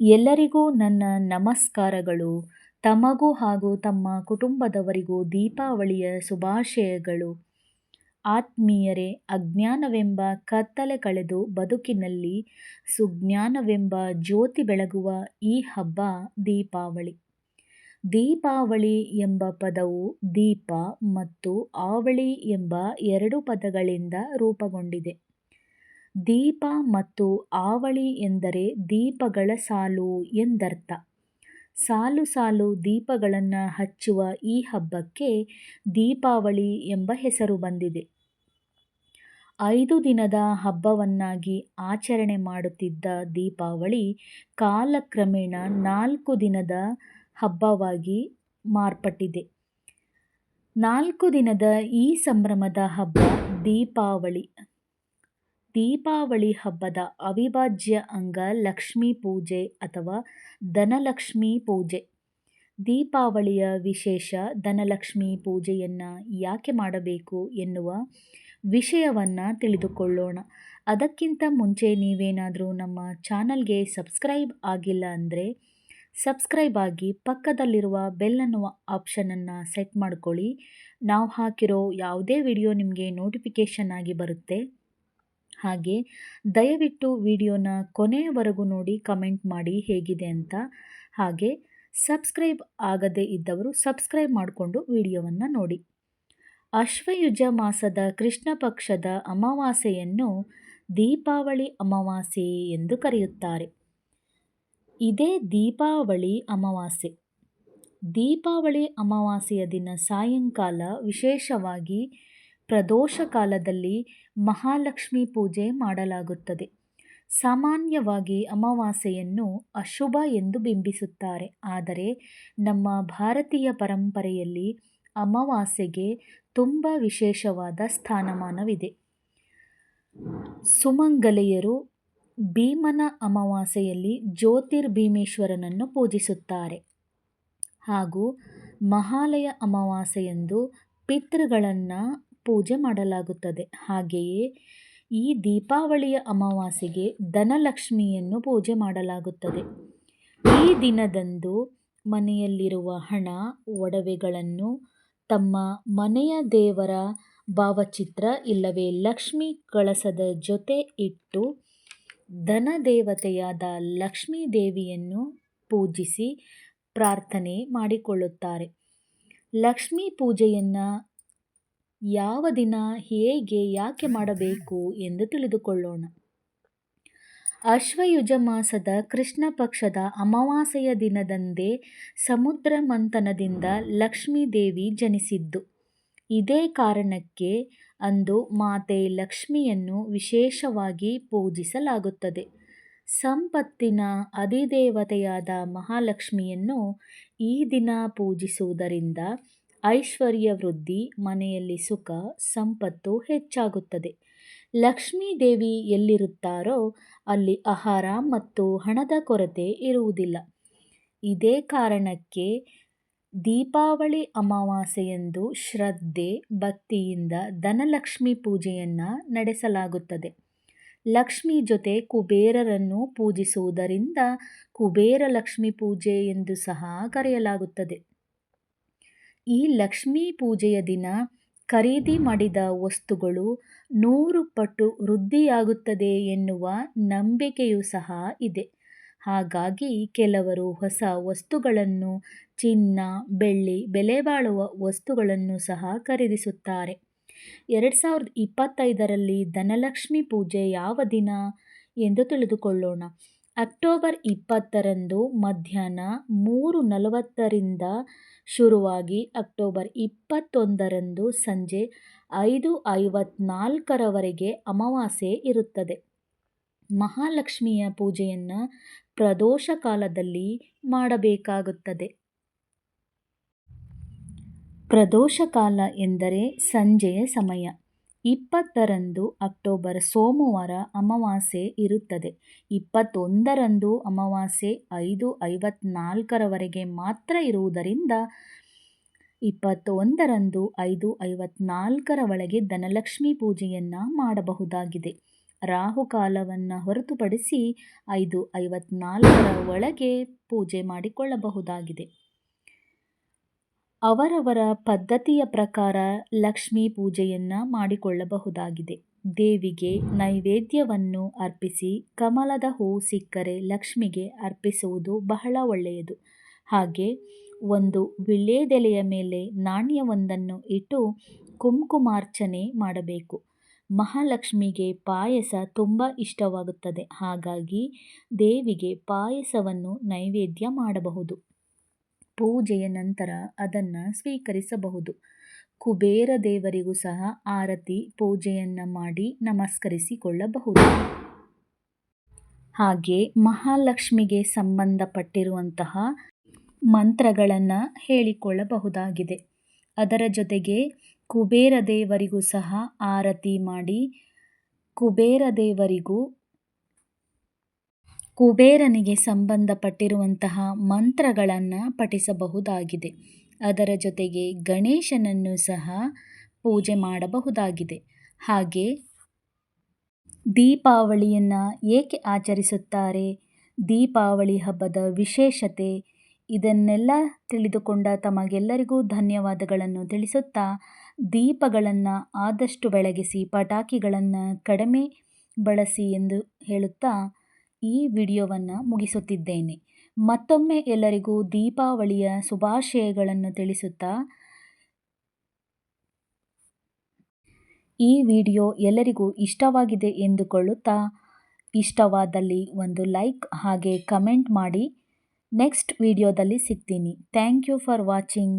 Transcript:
ಎಲ್ಲರಿಗೂ ನನ್ನ ನಮಸ್ಕಾರಗಳು. ತಮಗೂ ಹಾಗೂ ತಮ್ಮ ಕುಟುಂಬದವರಿಗೂ ದೀಪಾವಳಿಯ ಶುಭಾಶಯಗಳು. ಆತ್ಮೀಯರೇ, ಅಜ್ಞಾನವೆಂಬ ಕತ್ತಲೆ ಕಳೆದು ಬದುಕಿನಲ್ಲಿ ಸುಜ್ಞಾನವೆಂಬ ಜ್ಯೋತಿ ಬೆಳಗುವ ಈ ಹಬ್ಬ ದೀಪಾವಳಿ. ದೀಪಾವಳಿ ಎಂಬ ಪದವು ದೀಪ ಮತ್ತು ಆವಳಿ ಎಂಬ ಎರಡು ಪದಗಳಿಂದ ರೂಪುಗೊಂಡಿದೆ. ದೀಪ ಮತ್ತು ಆವಳಿ ಎಂದರೆ ದೀಪಗಳ ಸಾಲು ಎಂದರ್ಥ. ಸಾಲು ಸಾಲು ದೀಪಗಳನ್ನು ಹಚ್ಚುವ ಈ ಹಬ್ಬಕ್ಕೆ ದೀಪಾವಳಿ ಎಂಬ ಹೆಸರು ಬಂದಿದೆ. ಐದು ದಿನದ ಹಬ್ಬವನ್ನಾಗಿ ಆಚರಣೆ ಮಾಡುತ್ತಿದ್ದ ದೀಪಾವಳಿ ಕಾಲಕ್ರಮೇಣ ನಾಲ್ಕು ದಿನದ ಹಬ್ಬವಾಗಿ ಮಾರ್ಪಟ್ಟಿದೆ. ನಾಲ್ಕು ದಿನದ ಈ ಸಂಭ್ರಮದ ಹಬ್ಬ ದೀಪಾವಳಿ. ದೀಪಾವಳಿ ಹಬ್ಬದ ಅವಿಭಾಜ್ಯ ಅಂಗ ಲಕ್ಷ್ಮೀ ಪೂಜೆ ಅಥವಾ ಧನಲಕ್ಷ್ಮೀ ಪೂಜೆ. ದೀಪಾವಳಿಯ ವಿಶೇಷ ಧನಲಕ್ಷ್ಮೀ ಪೂಜೆಯನ್ನು ಯಾಕೆ ಮಾಡಬೇಕು ಎನ್ನುವ ವಿಷಯವನ್ನು ತಿಳಿದುಕೊಳ್ಳೋಣ. ಅದಕ್ಕಿಂತ ಮುಂಚೆ ನೀವೇನಾದರೂ ನಮ್ಮ ಚಾನಲ್ಗೆ ಸಬ್ಸ್ಕ್ರೈಬ್ ಆಗಿಲ್ಲ ಅಂದರೆ ಸಬ್ಸ್ಕ್ರೈಬ್ ಆಗಿ ಪಕ್ಕದಲ್ಲಿರುವ ಬೆಲ್ ಅನ್ನುವ ಆಪ್ಷನನ್ನು ಸೆಟ್ ಮಾಡ್ಕೊಳ್ಳಿ. ನಾವು ಹಾಕಿರೋ ಯಾವುದೇ ವಿಡಿಯೋ ನಿಮಗೆ ನೋಟಿಫಿಕೇಷನ್ ಆಗಿ ಬರುತ್ತೆ. ಹಾಗೆ ದಯವಿಟ್ಟು ವಿಡಿಯೋನ ಕೊನೆಯವರೆಗೂ ನೋಡಿ ಕಮೆಂಟ್ ಮಾಡಿ ಹೇಗಿದೆ ಅಂತ. ಹಾಗೆ ಸಬ್ಸ್ಕ್ರೈಬ್ ಆಗದೇ ಇದ್ದವರು ಸಬ್ಸ್ಕ್ರೈಬ್ ಮಾಡಿಕೊಂಡು ವಿಡಿಯೋವನ್ನು ನೋಡಿ. ಅಶ್ವಯುಜ ಮಾಸದ ಕೃಷ್ಣ ಪಕ್ಷದ ಅಮಾವಾಸ್ಯೆಯನ್ನು ದೀಪಾವಳಿ ಅಮಾವಾಸ್ಯೆ ಎಂದು ಕರೆಯುತ್ತಾರೆ. ಇದೇ ದೀಪಾವಳಿ ಅಮಾವಾಸ್ಯೆ. ದೀಪಾವಳಿ ಅಮಾವಾಸ್ಯೆಯ ದಿನ ಸಾಯಂಕಾಲ ವಿಶೇಷವಾಗಿ ಪ್ರದೋಷ ಕಾಲದಲ್ಲಿ ಮಹಾಲಕ್ಷ್ಮಿ ಪೂಜೆ ಮಾಡಲಾಗುತ್ತದೆ. ಸಾಮಾನ್ಯವಾಗಿ ಅಮಾವಾಸ್ಯೆಯನ್ನು ಅಶುಭ ಎಂದು ಬಿಂಬಿಸುತ್ತಾರೆ. ಆದರೆ ನಮ್ಮ ಭಾರತೀಯ ಪರಂಪರೆಯಲ್ಲಿ ಅಮಾವಾಸ್ಯೆಗೆ ತುಂಬ ವಿಶೇಷವಾದ ಸ್ಥಾನಮಾನವಿದೆ. ಸುಮಂಗಲೆಯರು ಭೀಮನ ಅಮಾವಾಸ್ಯೆಯಲ್ಲಿ ಜ್ಯೋತಿರ್ಭೀಮೇಶ್ವರನನ್ನು ಪೂಜಿಸುತ್ತಾರೆ. ಹಾಗೂ ಮಹಾಲಯ ಅಮಾವಾಸ್ಯೆಯಂದು ಪಿತೃಗಳನ್ನು ಪೂಜೆ ಮಾಡಲಾಗುತ್ತದೆ. ಹಾಗೆಯೇ ಈ ದೀಪಾವಳಿಯ ಅಮಾವಾಸ್ಯೆಗೆ ಧನಲಕ್ಷ್ಮಿಯನ್ನು ಪೂಜೆ ಮಾಡಲಾಗುತ್ತದೆ. ಈ ದಿನದಂದು ಮನೆಯಲ್ಲಿರುವ ಹಣ, ಒಡವೆಗಳನ್ನು ತಮ್ಮ ಮನೆಯ ದೇವರ ಭಾವಚಿತ್ರ ಇಲ್ಲವೇ ಲಕ್ಷ್ಮಿ ಕಳಸದ ಜೊತೆ ಇಟ್ಟು ಧನ ದೇವತೆಯಾದ ಲಕ್ಷ್ಮೀ ದೇವಿಯನ್ನು ಪೂಜಿಸಿ ಪ್ರಾರ್ಥನೆ ಮಾಡಿಕೊಳ್ಳುತ್ತಾರೆ. ಲಕ್ಷ್ಮೀ ಪೂಜೆಯನ್ನು ಯಾವ ದಿನ ಹೇಗೆ ಯಾಕೆ ಮಾಡಬೇಕು ಎಂದು ತಿಳಿದುಕೊಳ್ಳೋಣ. ಅಶ್ವಯುಜ ಮಾಸದ ಕೃಷ್ಣ ಪಕ್ಷದ ಅಮಾವಾಸ್ಯೆಯ ದಿನದಂದೇ ಸಮುದ್ರ ಮಂಥನದಿಂದ ಲಕ್ಷ್ಮೀ ದೇವಿ ಜನಿಸಿದ್ದು. ಇದೇ ಕಾರಣಕ್ಕೆ ಅಂದು ಮಾತೆ ಲಕ್ಷ್ಮಿಯನ್ನು ವಿಶೇಷವಾಗಿ ಪೂಜಿಸಲಾಗುತ್ತದೆ. ಸಂಪತ್ತಿನ ಅಧಿದೇವತೆಯಾದ ಮಹಾಲಕ್ಷ್ಮಿಯನ್ನು ಈ ದಿನ ಪೂಜಿಸುವುದರಿಂದ ಐಶ್ವರ್ಯ ವೃದ್ಧಿ ಮನೆಯಲ್ಲಿ ಸುಖ, ಸಂಪತ್ತು ಹೆಚ್ಚಾಗುತ್ತದೆ. ಲಕ್ಷ್ಮೀ ದೇವಿ ಎಲ್ಲಿರುತ್ತಾರೋ ಅಲ್ಲಿ ಆಹಾರ ಮತ್ತು ಹಣದ ಕೊರತೆ ಇರುವುದಿಲ್ಲ. ಇದೇ ಕಾರಣಕ್ಕೆ ದೀಪಾವಳಿ ಅಮಾವಾಸ್ಯೆಯಂದು ಶ್ರದ್ಧೆ, ಭಕ್ತಿಯಿಂದ ಧನಲಕ್ಷ್ಮಿ ಪೂಜೆಯನ್ನು ನಡೆಸಲಾಗುತ್ತದೆ. ಲಕ್ಷ್ಮಿ ಜೊತೆ ಕುಬೇರರನ್ನು ಪೂಜಿಸುವುದರಿಂದ ಕುಬೇರ ಲಕ್ಷ್ಮಿ ಪೂಜೆ ಎಂದು ಸಹ ಕರೆಯಲಾಗುತ್ತದೆ. ಈ ಲಕ್ಷ್ಮೀ ಪೂಜೆಯ ದಿನ ಖರೀದಿ ಮಾಡಿದ ವಸ್ತುಗಳು ನೂರು ಪಟ್ಟು ವೃದ್ಧಿಯಾಗುತ್ತದೆ ಎನ್ನುವ ನಂಬಿಕೆಯೂ ಸಹ ಇದೆ. ಹಾಗಾಗಿ ಕೆಲವರು ಹೊಸ ವಸ್ತುಗಳನ್ನು, ಚಿನ್ನ, ಬೆಳ್ಳಿ, ಬೆಲೆ ಬಾಳುವ ವಸ್ತುಗಳನ್ನು ಸಹ ಖರೀದಿಸುತ್ತಾರೆ. ಎರಡು ಸಾವಿರದ ಇಪ್ಪತ್ತೈದರಲ್ಲಿ ಧನಲಕ್ಷ್ಮಿ ಪೂಜೆ ಯಾವ ದಿನ ಎಂದು ತಿಳಿದುಕೊಳ್ಳೋಣ. ಅಕ್ಟೋಬರ್ ಇಪ್ಪತ್ತರಂದು ಮಧ್ಯಾಹ್ನ ಮೂರು ನಲವತ್ತರಿಂದ ಶುರುವಾಗಿ ಅಕ್ಟೋಬರ್ ಇಪ್ಪತ್ತೊಂದರಂದು ಸಂಜೆ ಐದು ಐವತ್ನಾಲ್ಕರವರೆಗೆ ಅಮಾವಾಸ್ಯೆ ಇರುತ್ತದೆ. ಮಹಾಲಕ್ಷ್ಮಿಯ ಪೂಜೆಯನ್ನು ಪ್ರದೋಷ ಕಾಲದಲ್ಲಿ ಮಾಡಬೇಕಾಗುತ್ತದೆ. ಪ್ರದೋಷ ಕಾಲ ಎಂದರೆ ಸಂಜೆಯ ಸಮಯ. ಇಪ್ಪತ್ತರಂದು ಅಕ್ಟೋಬರ್ ಸೋಮವಾರ ಅಮಾವಾಸ್ಯೆ ಇರುತ್ತದೆ. ಇಪ್ಪತ್ತೊಂದರಂದು ಅಮಾವಾಸ್ಯೆ ಐದು ಐವತ್ನಾಲ್ಕರವರೆಗೆ ಮಾತ್ರ ಇರುವುದರಿಂದ ಇಪ್ಪತ್ತೊಂದರಂದು ಐದು ಐವತ್ನಾಲ್ಕರ ಒಳಗೆ ಧನಲಕ್ಷ್ಮಿ ಪೂಜೆಯನ್ನು ಮಾಡಬಹುದಾಗಿದೆ. ರಾಹುಕಾಲವನ್ನು ಹೊರತುಪಡಿಸಿ ಐದು ಐವತ್ನಾಲ್ಕರ ಒಳಗೆ ಪೂಜೆ ಮಾಡಿಕೊಳ್ಳಬಹುದಾಗಿದೆ. ಅವರವರ ಪದ್ಧತಿಯ ಪ್ರಕಾರ ಲಕ್ಷ್ಮೀ ಪೂಜೆಯನ್ನು ಮಾಡಿಕೊಳ್ಳಬಹುದಾಗಿದೆ. ದೇವಿಗೆ ನೈವೇದ್ಯವನ್ನು ಅರ್ಪಿಸಿ ಕಮಲದ ಹೂ ಸಿಕ್ಕರೆ ಲಕ್ಷ್ಮಿಗೆ ಅರ್ಪಿಸುವುದು ಬಹಳ ಒಳ್ಳೆಯದು. ಹಾಗೆ ಒಂದು ವಿಳ್ಯೆದೆಲೆಯ ಮೇಲೆ ನಾಣ್ಯವೊಂದನ್ನು ಇಟ್ಟು ಕುಂಕುಮಾರ್ಚನೆ ಮಾಡಬೇಕು. ಮಹಾಲಕ್ಷ್ಮಿಗೆ ಪಾಯಸ ತುಂಬ ಇಷ್ಟವಾಗುತ್ತದೆ. ಹಾಗಾಗಿ ದೇವಿಗೆ ಪಾಯಸವನ್ನು ನೈವೇದ್ಯ ಮಾಡಬಹುದು. ಪೂಜೆಯ ನಂತರ ಅದನ್ನು ಸ್ವೀಕರಿಸಬಹುದು. ಕುಬೇರ ದೇವರಿಗೂ ಸಹ ಆರತಿ, ಪೂಜೆಯನ್ನು ಮಾಡಿ ನಮಸ್ಕರಿಸಿಕೊಳ್ಳಬಹುದು. ಹಾಗೆ ಮಹಾಲಕ್ಷ್ಮಿಗೆ ಸಂಬಂಧಪಟ್ಟಿರುವಂತಹ ಮಂತ್ರಗಳನ್ನು ಹೇಳಿಕೊಳ್ಳಬಹುದಾಗಿದೆ. ಅದರ ಜೊತೆಗೆ ಕುಬೇರ ದೇವರಿಗೂ ಸಹ ಆರತಿ ಮಾಡಿ, ಕುಬೇರ ದೇವರಿಗೂ ಕುಬೇರನಿಗೆ ಸಂಬಂಧಪಟ್ಟಿರುವಂತಹ ಮಂತ್ರಗಳನ್ನು ಪಠಿಸಬಹುದಾಗಿದೆ. ಅದರ ಜೊತೆಗೆ ಗಣೇಶನನ್ನು ಸಹ ಪೂಜೆ ಮಾಡಬಹುದಾಗಿದೆ. ಹಾಗೆ ದೀಪಾವಳಿಯನ್ನು ಏಕೆ ಆಚರಿಸುತ್ತಾರೆ? ದೀಪಾವಳಿ ಹಬ್ಬದ ವಿಶೇಷತೆ ಇದನ್ನೆಲ್ಲ ತಿಳಿದುಕೊಂಡ ತಮಗೆಲ್ಲರಿಗೂ ಧನ್ಯವಾದಗಳನ್ನು ತಿಳಿಸುತ್ತಾ ದೀಪಗಳನ್ನು ಆದಷ್ಟು ಬೆಳಗಿಸಿ ಪಟಾಕಿಗಳನ್ನು ಕಡಿಮೆ ಬಳಸಿ ಎಂದು ಹೇಳುತ್ತಾ ಈ ವಿಡಿಯೋವನ್ನು ಮುಗಿಸುತ್ತಿದ್ದೇನೆ. ಮತ್ತೊಮ್ಮೆ ಎಲ್ಲರಿಗೂ ದೀಪಾವಳಿಯ ಶುಭಾಶಯಗಳನ್ನು ತಿಳಿಸುತ್ತಾ, ಈ ವಿಡಿಯೋ ಎಲ್ಲರಿಗೂ ಇಷ್ಟವಾಗಿದೆ ಎಂದುಕೊಳ್ಳುತ್ತಾ, ಇಷ್ಟವಾದಲ್ಲಿ ಒಂದು ಲೈಕ್ ಹಾಗೆ ಕಮೆಂಟ್ ಮಾಡಿ. ನೆಕ್ಸ್ಟ್ ವಿಡಿಯೋದಲ್ಲಿ ಸಿಗ್ತೀನಿ. Thank you for watching.